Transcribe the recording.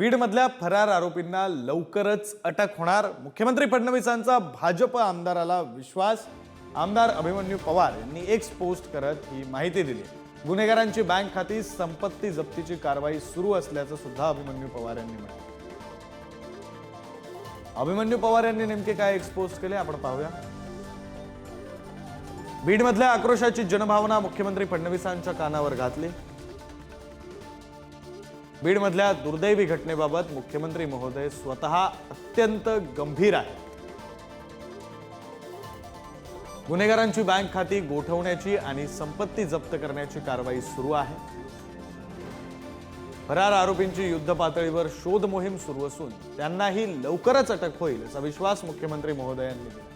बीडमधल्या फरार आरोपींना लवकरच अटक होणार. मुख्यमंत्री फडणवीसांचा भाजप आमदाराला विश्वास. आमदार अभिमन्यू पवार यांनी एक्स पोस्ट करत ही माहिती दिली. गुन्हेगारांची बँक खाती संपत्ती जप्तीची कारवाई सुरू असल्याचं सुद्धा अभिमन्यू पवार यांनी म्हटलं. अभिमन्यू पवार यांनी नेमके काय एक्सपोज केले आपण पाहूया. बीडमधल्या आक्रोशाची जनभावना मुख्यमंत्री फडणवीसांच्या कानावर घातली. बीडमधल्या दुर्दैवी घटनेबाबत मुख्यमंत्री महोदय स्वतः अत्यंत गंभीर आहे गुन्हेगारांची बँक खाती गोठवण्याची आणि संपत्ती जप्त करण्याची कारवाई सुरू आहे. फरार आरोपींची युद्ध पातळीवर शोध मोहीम सुरू असून त्यांनाही लवकरच अटक होईल असा विश्वास मुख्यमंत्री महोदयांनी दिला.